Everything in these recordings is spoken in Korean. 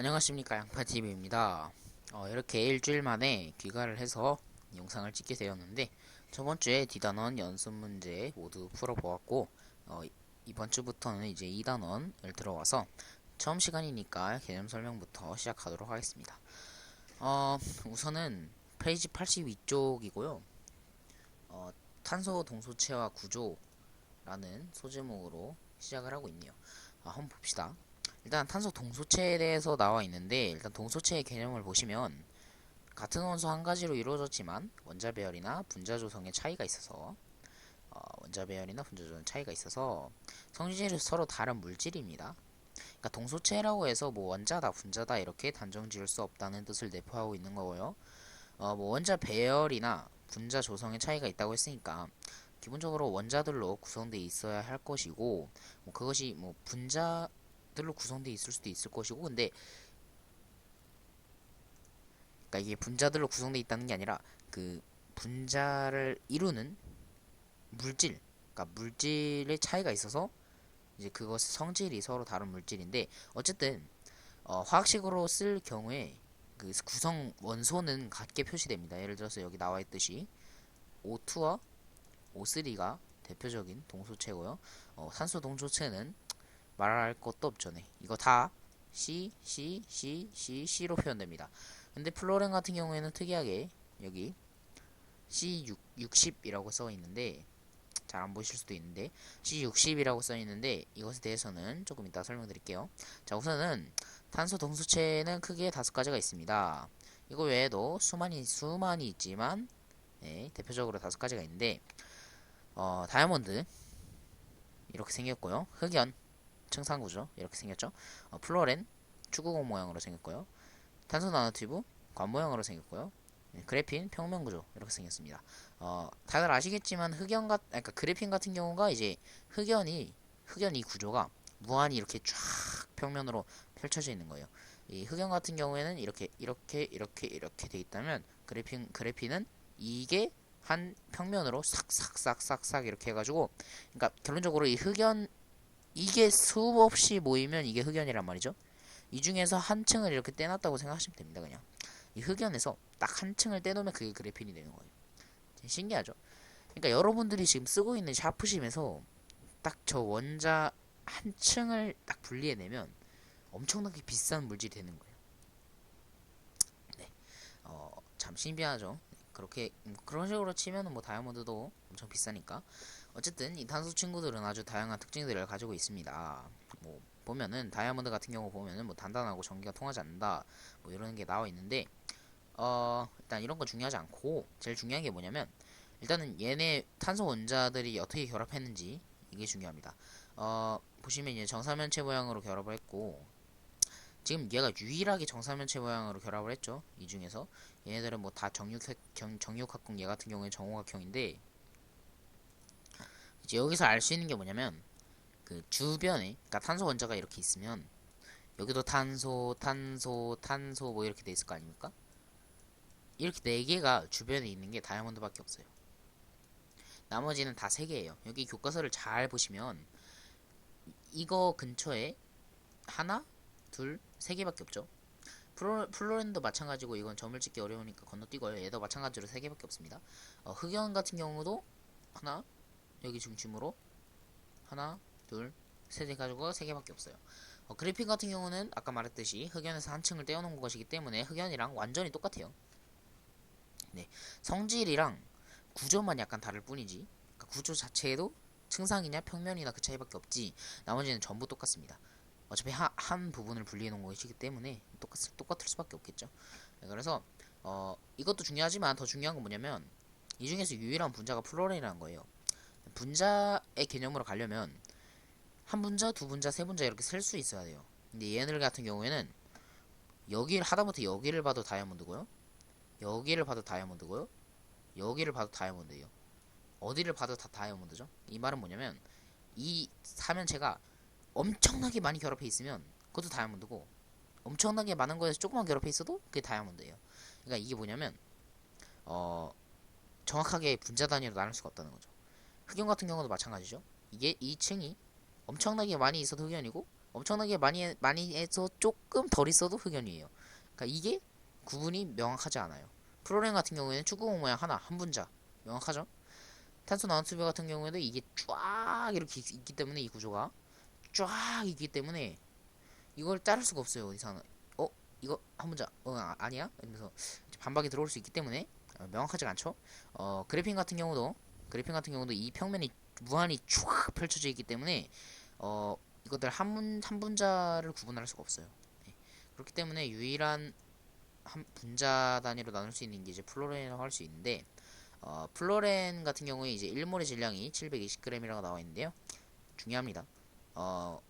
안녕하십니까 양파TV입니다. 어, 이렇게 일주일 만에 귀가를 해서 영상을 찍게 되었는데 저번주에 D단원 연습 문제 모두 풀어보았고 어, 이- 이번 주부터는 이제 2단원을 들어와서 처음 시간이니까 개념 설명부터 시작하도록 하겠습니다. 어, 우선은 페이지 82쪽이고요. 어, 탄소 동소체와 구조라는 소제목으로 시작을 하고 있네요. 아, 한번 봅시다 일단 탄소 동소체에 대해서 나와 있는데 일단 동소체의 개념을 보시면 같은 원소 한 가지로 이루어졌지만 원자 배열이나 분자 조성의 차이가 있어서 어, 원자 배열이나 분자 조성 차이가 있어서 성질이 서로 다른 물질입니다. 그러니까 동소체라고 해서 뭐 원자다 분자다 이렇게 단정 지을 수 없다는 뜻을 내포하고 있는 거고요. 어, 뭐 원자 배열이나 분자 조성의 차이가 있다고 했으니까 기본적으로 원자들로 구성되어 있어야 할 것이고 뭐 그것이 뭐 분자 들로 구성되어 있을 수도 있을 것이고 근데 그러니까 이게 분자들로 구성되어 있다는 게 아니라 그 분자를 이루는 물질 그러니까 물질의 차이가 있어서 이제 그것의 성질이 서로 다른 물질인데 어쨌든 어, 화학식으로 쓸 경우에 그 구성 원소는 같게 표시됩니다. 예를 들어서 여기 나와 있듯이 O2와 O3가 대표적인 동소체고요. 어, 산소 동소체는 말할 것도 없죠. 네. 이거 다 C, C, C, C, C로 표현됩니다. 근데 플로렌 같은 경우에는 특이하게 여기 C60이라고 써 있는데 잘 안 보이실 수도 있는데 C60이라고 써 있는데 이것에 대해서는 조금 이따 설명드릴게요. 자, 우선은 탄소 동소체는 크게 다섯 가지가 있습니다. 이거 외에도 수많이 수많이 있지만 네, 대표적으로 다섯 가지가 있는데 어, 다이아몬드 이렇게 생겼고요. 흑연 층상구조 이렇게 생겼죠. 어, 플로렌 축구공 모양으로 생겼고요. 탄소 나노튜브 관 모양으로 생겼고요. 네, 그래핀 평면 구조 이렇게 생겼습니다. 어, 다들 아시겠지만 흑연 같, 그러니까 그래핀 같은 경우가 이제 흑연이 흑연 이 구조가 무한히 이렇게 쫙 평면으로 펼쳐져 있는 거예요. 이 흑연 같은 경우에는 이렇게 이렇게 이렇게 이렇게 돼 있다면 그래핀 그래핀은 이게 한 평면으로 싹싹싹싹싹 이렇게 해가지고 그러니까 결론적으로 이 흑연 이게 수없이 모이면 이게 흑연이란 말이죠. 이 중에서 한 층을 이렇게 떼놨다고 생각하시면 됩니다. 그냥 이 흑연에서 딱 한 층을 떼놓으면 그게 그래핀이 되는 거예요. 신기하죠? 그러니까 여러분들이 지금 쓰고 있는 샤프심에서 딱 저 원자 한 층을 딱 분리해내면 엄청나게 비싼 물질이 되는 거예요. 네, 어, 참 신비하죠. 네, 그렇게 음, 그런 식으로 치면은 뭐 다이아몬드도 엄청 비싸니까. 어쨌든 이 탄소 친구들은 아주 다양한 특징들을 가지고 있습니다. 뭐 보면은 다이아몬드 같은 경우 보면은 뭐 단단하고 전기가 통하지 않는다 뭐 이런 게 나와 있는데 어 일단 이런 건 중요하지 않고 제일 중요한 게 뭐냐면 일단은 얘네 탄소 원자들이 어떻게 결합했는지 이게 중요합니다. 어 보시면 이제 정사면체 모양으로 결합을 했고 지금 얘가 유일하게 정사면체 모양으로 결합을 했죠. 이 중에서 얘네들은 뭐 다 정육학 정육합공 얘 같은 경우에 정오각형인데 이제 여기서 알 수 있는 게 뭐냐면 그 주변에 그러니까 탄소 원자가 이렇게 있으면 여기도 탄소, 탄소, 탄소 뭐 이렇게 돼 있을 거 아닙니까? 이렇게 네 개가 주변에 있는 게 다이아몬드밖에 없어요. 나머지는 다 세 개예요. 여기 교과서를 잘 보시면 이거 근처에 하나, 둘, 세 개밖에 없죠. 플로, 플로렌도 마찬가지고 이건 점을 찍기 어려우니까 건너뛰고요. 얘도 마찬가지로 세 개밖에 없습니다. 어, 흑연 같은 경우도 하나, 여기 중심으로 하나, 둘, 셋 해가지고 세 개밖에 없어요. 어, 그래핀 같은 경우는 아까 말했듯이 흑연에서 한 층을 떼어놓은 것이기 때문에 흑연이랑 완전히 똑같아요. 네, 성질이랑 구조만 약간 다를 뿐이지. 그러니까 구조 자체에도 층상이냐 평면이나 그 차이밖에 없지. 나머지는 전부 똑같습니다. 어차피 하, 한 부분을 분리해 놓은 것이기 때문에 똑같을 똑같을 수밖에 없겠죠. 네, 그래서 어, 이것도 중요하지만 더 중요한 건 뭐냐면 이 중에서 유일한 분자가 플로렌이라는 거예요. 분자의 개념으로 가려면 한 분자, 두 분자, 세 분자 이렇게 셀 수 있어야 돼요. 근데 얘네들 같은 경우에는 여기를 하다못해 여기를 봐도 다이아몬드고요. 여기를 봐도 다이아몬드고요. 여기를 봐도 다이아몬드예요. 어디를 봐도 다 다이아몬드죠. 이 말은 뭐냐면 이 사면체가 엄청나게 많이 결합해 있으면 그것도 다이아몬드고 엄청나게 많은 거에서 조금만 결합해 있어도 그게 다이아몬드예요. 그러니까 이게 뭐냐면 어 정확하게 분자 단위로 나눌 수가 없다는 거죠. 흑연 같은 경우도 마찬가지죠. 이게 이 층이 엄청나게 많이 있어도 흑연이고 엄청나게 많이 해- 많이 해서 조금 덜 있어도 흑연이에요. 그러니까 이게 구분이 명확하지 않아요. 프로그램 같은 경우에는 축구공 모양 하나 한 분자 명확하죠? 탄소 나노투비 같은 경우에도 이게 쫙 이렇게 있- 있기 때문에 이 구조가 쫙 있기 때문에 이걸 자를 수가 없어요 어디서 하나 어 이거 한 문자 어 아, 아니야 이러면서 반박이 들어올 수 있기 때문에 어, 명확하지가 않죠 어 그래핑 같은 경우도 그래핑 같은 경우도 이 평면이 무한히 쫙 펼쳐져 있기 때문에 어 이것들 한문 한 분자를 구분할 수가 없어요 네. 그렇기 때문에 유일한 한 분자 단위로 나눌 수 있는 게 이제 플로렌이라고 할 수 있는데 어, 플로렌 같은 경우에 이제 1몰의 질량이 720g이라고 나와 있는데요. 중요합니다. 어,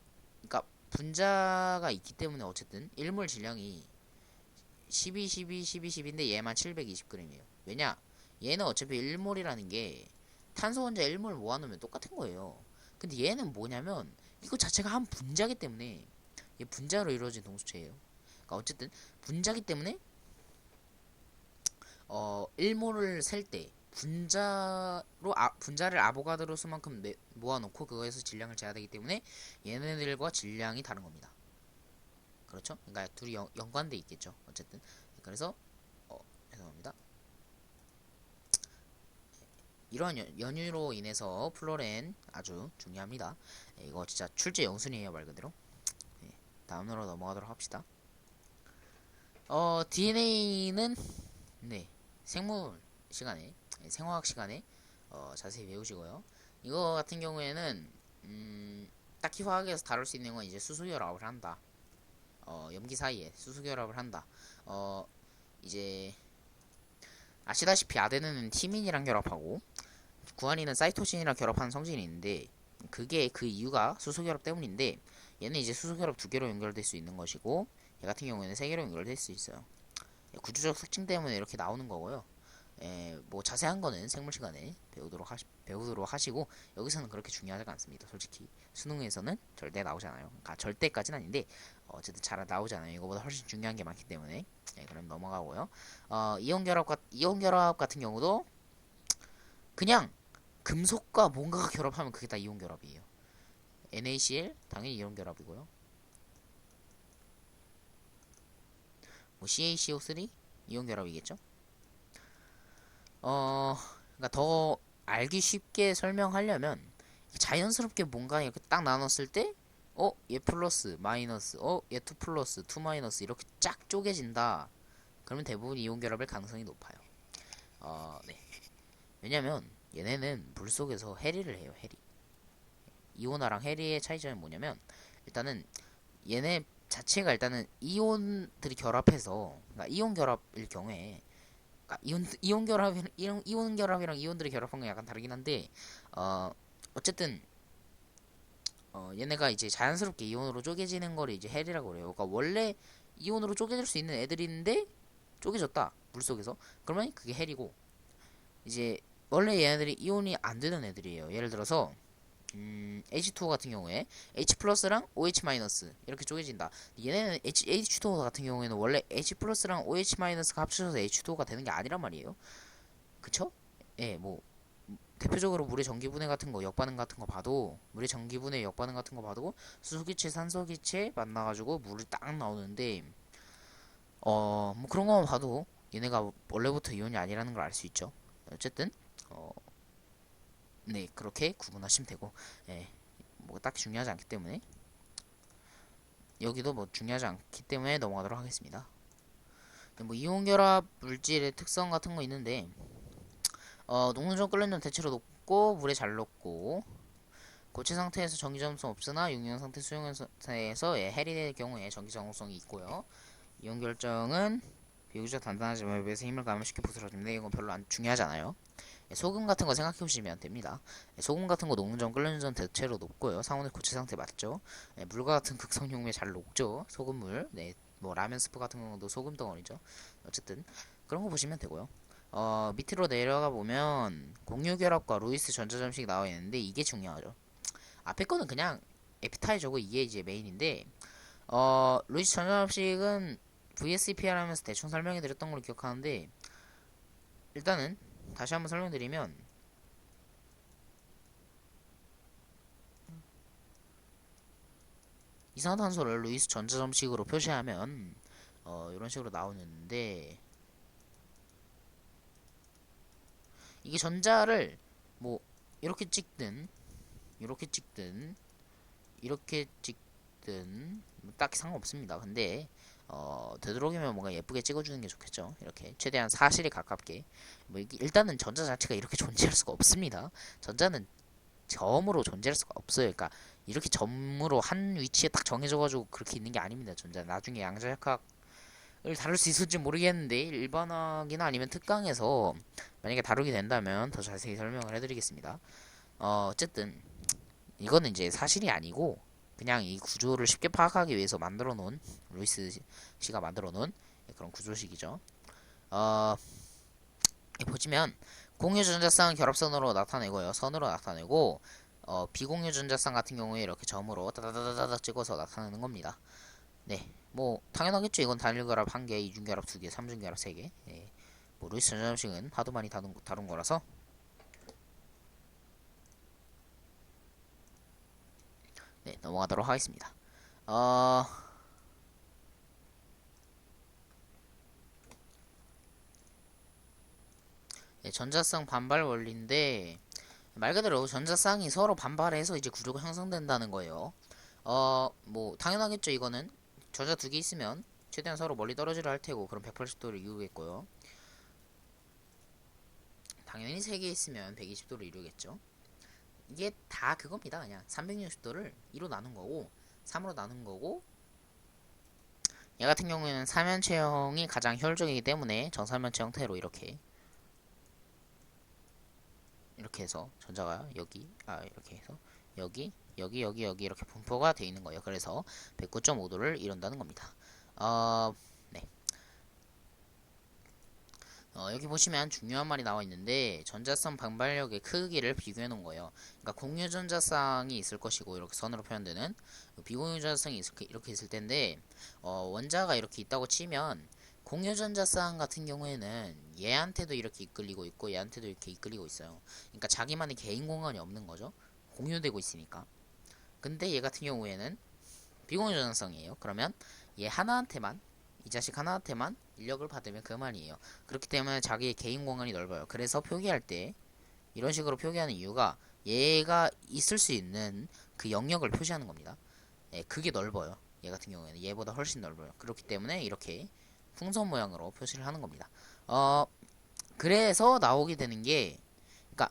그러니까 분자가 있기 때문에 어쨌든 1몰 질량이 12, 12, 12, 10인데 얘만 720g이에요. 왜냐? 얘는 어차피 1몰이라는 게 탄소 혼자 1몰 모아놓으면 똑같은 거예요. 근데 얘는 뭐냐면 이거 자체가 한 분자기 때문에 얘 분자로 이루어진 동수체예요. 그러니까 어쨌든 분자기 때문에 어 1몰을 셀 때 분자로 아, 분자를 아보가드로 수만큼 내- 모아놓고 그거에서 질량을 재야 되기 때문에 얘네들과 질량이 다른 겁니다. 그렇죠? 그러니까 둘이 연, 연관돼 있겠죠. 어쨌든 그래서 어 죄송합니다. 이러한 연- 연유로 인해서 플로렌 아주 중요합니다. 예, 이거 진짜 출제 영순이에요 말 그대로. 예, 다음으로 넘어가도록 합시다. 어 DNA는 네 생물 시간에 예, 생화학 시간에 어, 자세히 배우시고요. 이거 같은 경우에는 음, 딱히 화학에서 다룰 수 있는 건 이제 수소결합을 한다. 어, 염기 사이에 수소결합을 한다. 어, 이제 아시다시피 아데는은 티민이랑 결합하고 구안이는 사이토신이랑 결합하는 성질이 있는데 그게 그 이유가 수소결합 때문인데 얘는 이제 수소결합 두 개로 연결될 수 있는 것이고 얘 같은 경우에는 세 개로 연결될 수 있어요. 예, 구조적 특징 때문에 이렇게 나오는 거고요. 예, 뭐 자세한 거는 생물 시간에 배우도록 하시, 배우도록 하시고 여기서는 그렇게 중요하지가 않습니다. 솔직히 수능에서는 절대 나오지 않아요. 그러니까 절대까지는 아닌데 어, 어쨌든 잘 나오지 않아요. 이거보다 훨씬 중요한 게 많기 때문에 예, 그럼 넘어가고요. 어, 이온 결합 같 이온 결합 같은 경우도 그냥 금속과 뭔가가 결합하면 그게 다 이온 결합이에요. NaCl 당연히 이온 결합이고요. 뭐 CaCO3 이온 결합이겠죠? 어, 그러니까 더 알기 쉽게 설명하려면 자연스럽게 뭔가 이렇게 딱 나눴을 때, 어, 얘 플러스, 마이너스, 어, 얘투 플러스, 투 마이너스 이렇게 쫙 쪼개진다. 그러면 대부분 이온 결합일 가능성이 높아요. 어, 네. 왜냐면 얘네는 물 속에서 해리를 해요, 해리. 이온화랑 해리의 차이점이 뭐냐면 일단은 얘네 자체가 일단은 이온들이 결합해서 그러니까 이온 결합일 경우에 이온 이온 결합이랑 이온, 이온 결합이랑 이온들이 결합한 건 약간 다르긴 한데 어 어쨌든 어 얘네가 이제 자연스럽게 이온으로 쪼개지는 거를 이제 헬이라고 그래요. 그러니까 원래 이온으로 쪼개질 수 있는 애들인데 쪼개졌다 물 속에서 그러면 그게 헬이고 이제 원래 얘네들이 이온이 안 되는 애들이에요. 예를 들어서 음, H2O 같은 경우에 H 플러스랑 OH 마이너스 이렇게 쪼개진다. 얘네는 H, H2O 같은 경우에는 원래 H 플러스랑 OH 마이너스가 합쳐져서 H2O가 되는 게 아니란 말이에요. 그쵸? 예, 뭐 대표적으로 물의 전기분해 같은 거, 역반응 같은 거 봐도 물의 전기분해, 역반응 같은 거 봐도 수소기체, 산소기체 만나가지고 물이 딱 나오는데 어, 뭐 그런 거만 봐도 얘네가 원래부터 이온이 아니라는 걸 알 수 있죠. 어쨌든 어, 네 그렇게 구분하시면 되고, 예, 뭐 딱히 중요하지 않기 때문에 여기도 뭐 중요하지 않기 때문에 넘어가도록 하겠습니다. 네, 뭐 이온 결합 물질의 특성 같은 거 있는데 어, 녹는전 끓는 대체로 녹고 물에 잘 녹고 고체 상태에서 전기 점성 없으나 용량 상태 수용 상태에서 예, 해리 될 경우에 전기 정성이 있고요. 이온 결정은 비교적 단단하지만 외부에서 힘을 가하면 쉽게 부스러집니다. 이건 별로 안 중요하지 않아요. 예, 소금 같은 거 생각해 보시면 됩니다. 예, 소금 같은 거 녹는 전 끓는 전 대체로 높고요. 상온의 고체 상태 맞죠? 예, 물과 같은 극성 용매 잘 녹죠. 소금물. 네, 뭐 라면 스프 같은 경우도 소금 덩어리죠. 어쨌든 그런 거 보시면 되고요. 어, 밑으로 내려가 보면 공유 결합과 루이스 전자점식 나와 있는데 이게 중요하죠. 앞에 거는 그냥 에피타이저고 이게 이제 메인인데 어, 루이스 전자점식은 VSPR 하면서 대충 설명해 드렸던 걸로 기억하는데 일단은 다시 한번 설명드리면 이 이산화탄소를 루이스 전자점식으로 표시하면 어, 이런 식으로 나오는데 이게 전자를 뭐 이렇게 찍든 이렇게 찍든 이렇게 찍든 뭐 딱히 상관없습니다. 근데 어, 되도록이면 뭔가 예쁘게 찍어주는 게 좋겠죠. 이렇게 최대한 사실에 가깝게. 뭐 일단은 전자 자체가 이렇게 존재할 수가 없습니다. 전자는 점으로 존재할 수가 없어요. 그러니까 이렇게 점으로 한 위치에 딱 정해져가지고 그렇게 있는 게 아닙니다. 전자 나중에 양자역학을 다룰 수 있을지 모르겠는데 일반학이나 아니면 특강에서 만약에 다루게 된다면 더 자세히 설명을 해드리겠습니다. 어, 어쨌든 이거는 이제 사실이 아니고 그냥 이 구조를 쉽게 파악하기 위해서 만들어 놓은 루이스 씨가 만들어 놓은 그런 구조식이죠. 어, 보시면 공유 전자쌍 결합선으로 나타내고요. 선으로 나타내고 어, 비공유 전자쌍 같은 경우에 이렇게 점으로 따다다다다 찍어서 나타내는 겁니다. 네, 뭐 당연하겠죠. 이건 단일 결합 한 개, 이중 결합 두 개, 삼중 결합 세 개. 예. 뭐 루이스 전자식은 하도 많이 다룬, 다룬 거라서 네, 넘어가도록 하겠습니다. 어... 네, 전자쌍 반발 원리인데 말 그대로 전자쌍이 서로 반발해서 이제 구조가 형성된다는 거예요. 어, 뭐 당연하겠죠. 이거는 전자 두 개 있으면 최대한 서로 멀리 떨어지려 할 테고 그럼 180도를 이루겠고요. 당연히 세 개 있으면 120도를 이루겠죠. 이게 다 그겁니다. 그냥 360도를 2로 나눈 거고 3으로 나눈 거고 얘 같은 경우에는 삼면체형이 가장 효율적이기 때문에 정삼면체 형 태로 이렇게 이렇게 해서 전자가 여기 아 이렇게 해서 여기 여기 여기 여기 이렇게 분포가 되어 있는 거예요. 그래서 109.5도를 이룬다는 겁니다. 어, 네. 어, 여기 보시면 중요한 말이 나와 있는데 전자쌍 반발력의 크기를 비교해 놓은 거예요. 그러니까 공유 전자쌍이 있을 것이고 이렇게 선으로 표현되는 비공유 전자쌍이 있을, 이렇게 있을 텐데 어, 원자가 이렇게 있다고 치면 공유 전자쌍 같은 경우에는 얘한테도 이렇게 이끌리고 있고 얘한테도 이렇게 이끌리고 있어요. 그러니까 자기만의 개인 공간이 없는 거죠. 공유되고 있으니까. 근데 얘 같은 경우에는 비공유 전자쌍이에요. 그러면 얘 하나한테만 이 자식 하나한테만 인력을 받으면 그만이에요. 그렇기 때문에 자기의 개인 공간이 넓어요. 그래서 표기할 때 이런 식으로 표기하는 이유가 얘가 있을 수 있는 그 영역을 표시하는 겁니다. 예, 그게 넓어요. 얘 같은 경우에는 얘보다 훨씬 넓어요. 그렇기 때문에 이렇게 풍선 모양으로 표시를 하는 겁니다. 어, 그래서 나오게 되는 게, 그니까,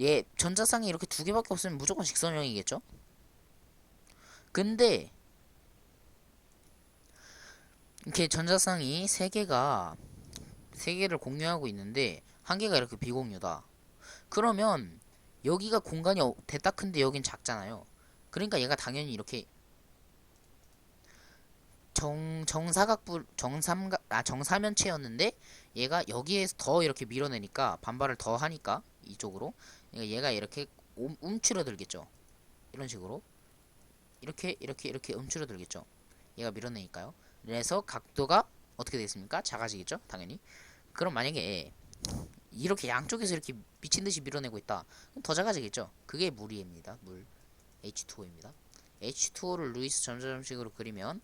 얘 전자쌍이 이렇게 두 개밖에 없으면 무조건 직선형이겠죠? 근데, 이렇게 전자쌍이 세 개가, 세 개를 공유하고 있는데, 한 개가 이렇게 비공유다. 그러면, 여기가 공간이 어- 대따 큰데 여긴 작잖아요. 그러니까 얘가 당연히 이렇게 정 정사각부 정삼각 아 정사면체였는데 얘가 여기에서 더 이렇게 밀어내니까 반발을 더 하니까 이쪽으로 얘가 이렇게 움, 움츠러들겠죠 이런 식으로 이렇게 이렇게 이렇게 움츠러들겠죠 얘가 밀어내니까요 그래서 각도가 어떻게 되겠습니까? 작아지겠죠? 당연히. 그럼 만약에 이렇게 양쪽에서 이렇게 미친 듯이 밀어내고 있다. 그럼 더 작아지겠죠? 그게 물이입니다. 물. H2O입니다. H2O를 루이스 전자점식으로 그리면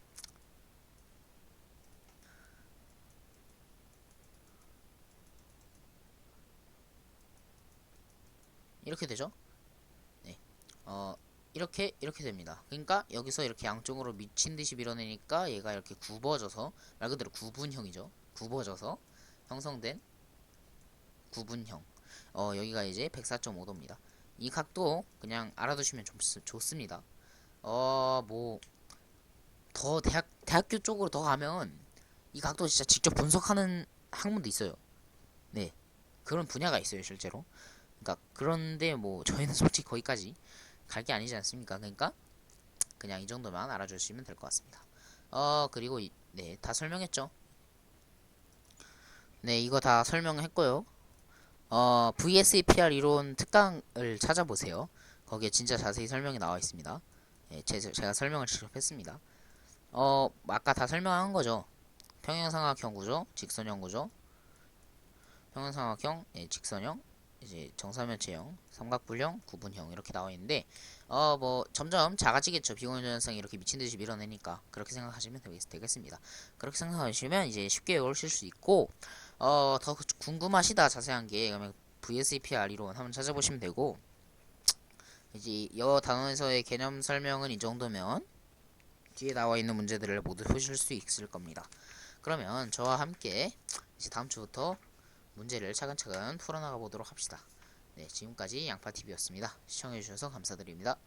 이렇게 되죠? 네. 어, 이렇게, 이렇게 됩니다. 그러니까 여기서 이렇게 양쪽으로 미친 듯이 밀어내니까 얘가 이렇게 굽어져서, 말 그대로 구분형이죠. 굽어져서 형성된 구분형. 어, 여기가 이제 104.5도입니다. 이 각도 그냥 알아두시면 좋, 좋습니다. 어, 뭐, 더 대학, 대학교 쪽으로 더 가면 이 각도 진짜 직접 분석하는 학문도 있어요. 네. 그런 분야가 있어요, 실제로. 그러니까 그런데 뭐 저희는 솔직히 거기까지 갈 게 아니지 않습니까? 그러니까 그냥 이 정도만 알아주시면 될 것 같습니다. 어 그리고 이, 네, 다 설명했죠? 네, 이거 다 설명했고요. 어 VSEPR 이론 특강을 찾아보세요. 거기에 진짜 자세히 설명이 나와 있습니다. 네, 제, 제가 설명을 직접 했습니다. 어 아까 다 설명한 거죠. 평행삼각형 구조, 직선형 구조, 평행삼각형, 예, 직선형, 이제 정사면 체형, 삼각불형, 구분형 이렇게 나와 있는데 어 뭐 점점 작아지겠죠. 비공유 현상이 이렇게 미친 듯이 밀어내니까 그렇게 생각하시면 되겠- 되겠습니다. 그렇게 생각하시면 이제 쉽게 외우실 수 있고 어 더 궁금하시다 자세한 게 그러면 VSEPR 이론 한번 찾아보시면 되고 이제 이 단원에서의 개념 설명은 이 정도면 뒤에 나와 있는 문제들을 모두 보실 수 있을 겁니다. 그러면 저와 함께 이제 다음 주부터 문제를 차근차근 풀어나가 보도록 합시다. 네, 지금까지 양파TV였습니다. 시청해주셔서 감사드립니다.